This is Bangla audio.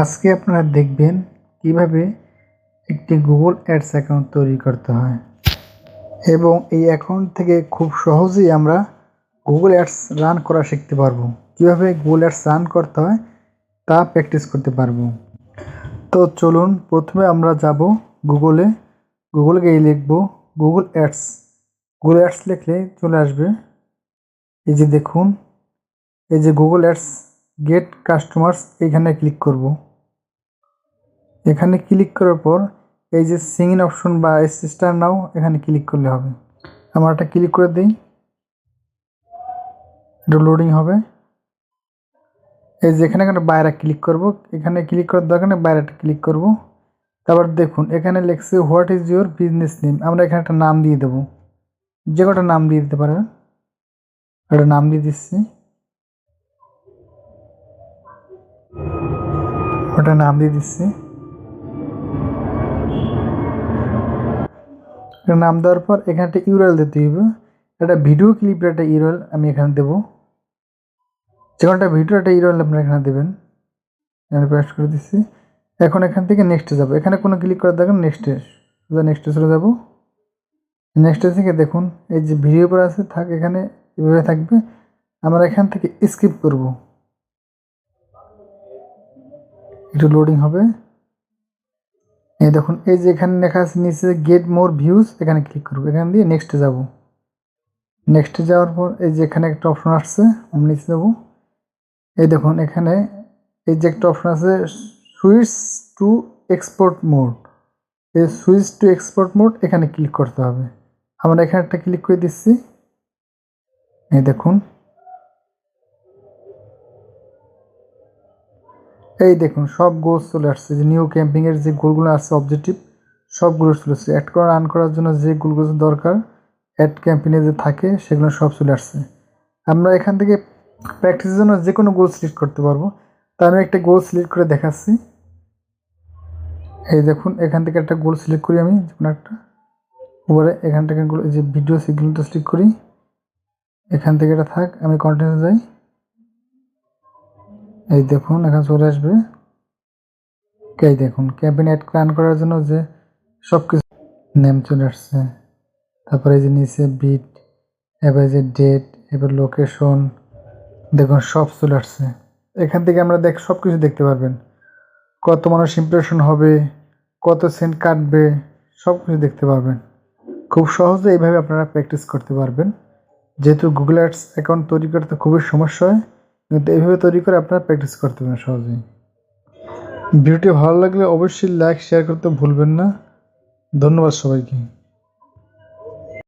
আজকে আপনারা দেখবেন কীভাবে একটি গুগল অ্যাডস অ্যাকাউন্ট তৈরি করতে হয়। এবং এই অ্যাকাউন্ট থেকে খুব সহজেই আমরা গুগল অ্যাডস রান করা শিখতে পারব। কীভাবে গুগল অ্যাডস রান করতে হয় তা প্র্যাকটিস করতে পারব। তো চলুন প্রথমে আমরা যাব গুগলে গুগলে গিয়ে লিখব গুগল অ্যাডস গুগল অ্যাডস লিখলে চলে আসবে। এই যে দেখুন, এই যে গুগল অ্যাডস গেট কাস্টমার্স এখানে ক্লিক করব। এখানে ক্লিক করার পর, এই যে সিঙ্গিন অপশন বা স্টার নাও এখানে ক্লিক করলে হবে। আমরা একটা ক্লিক করে দিই। এটা লোডিং হবে। এই যে এখানে এখানে বাইরে ক্লিক করব। এখানে ক্লিক করার দরকার নেই বাইরেটা ক্লিক করব। তারপর দেখুন, এখানে লেখছে what is your business name আমরা এখানে একটা নাম দিয়ে দেবো। যে কটা নাম দিয়ে দিতে পারবেন একটা নাম দিয়ে দিচ্ছি। ওটা নাম দিয়ে দিচ্ছি। নাম দেওয়ার পর এখানে একটা ইউরএল দিতে হবে। একটা ভিডিও ক্লিপের একটা ইউরএল আমি এখানে দেবো। যে কোনো একটা ভিডিও একটা ইউরএল আপনারা এখানে দেবেন। এখানে পেস্ট করে দিচ্ছি। এখন এখান থেকে নেক্সটে যাব। এখানে কোনো ক্লিক করার দরকার নেক্সটে নেক্সটে চলে যাব। নেক্সটে থেকে দেখুন, এই যে ভিডিও পর আছে, থাক এখানে এভাবে থাকবে। আমরা এখান থেকে স্কিপ করব। একটু লোডিং হবে। এই দেখুন, এই যে এখানে লেখা আছে নিচে গেট মোর ভিউজ এখানে ক্লিক করব। এখান দিয়ে নেক্সটে যাব। নেক্সটে যাওয়ার পর এই যে এখানে একটা অপশন আসছে, আমি নিচে যাব। এই দেখুন, এখানে এই যে একটা অপশন আছে সুইচ টু এক্সপোর্ট মোড এই সুইচ টু এক্সপোর্ট মোড এখানে ক্লিক করতে হবে। আমরা এখানে একটা ক্লিক করে দিচ্ছি। এই দেখুন। এই দেখুন, সব গোল চলে আসছে। যে নিউ ক্যাম্পিংয়ের যে গোলগুলো আসছে অবজেক্টিভ সবগুলো চলে আসছে। অ্যাড করা রান করার জন্য যে গোলগুলো দরকার অ্যাড ক্যাম্পিংয়ে যে থাকে, সেগুলো সব চলে আসছে। আমরা এখান থেকে প্র্যাকটিসের জন্য যে কোনো গোল সিলেক্ট করতে পারব। তা আমি একটা গোল সিলেক্ট করে দেখাচ্ছি। এই দেখুন, এখান থেকে একটা গোল সিলেক্ট করি আমি, যে কোনো একটা। উপরে এখান থেকে যে ভিডিও সিগন্যালটা সিলেক্ট করি। এখান থেকে এটা থাক, আমি কন্টিনিউ যাই। এই দেখুন, এখানে চলে আসবে। এই দেখুন অ্যাড রান করার জন্য যে সব কিছু নেম চলে আসছে। তারপরে যে নিচে বিট এবার যে ডেট এবার লোকেশন দেখুন, সব চলে আসছে। এখান থেকে আমরা দেখ সব কিছু দেখতে পারবেন। কত মানুষ ইমপ্রেশন হবে, কত সেন্ট কাটবে সব কিছু দেখতে পারবেন। খুব সহজে এইভাবে আপনারা প্র্যাকটিস করতে পারবেন। যেহেতু গুগল অ্যাডস অ্যাকাউন্ট তৈরি করতে খুবই সমস্যা হয় কিন্তু এইভাবে তৈরি করে আপনারা প্র্যাকটিস করতে পারেন সহজেই। ভিডিওটি ভালো লাগলে অবশ্যই লাইক শেয়ার করতে ভুলবেন না। ধন্যবাদ সবাইকে।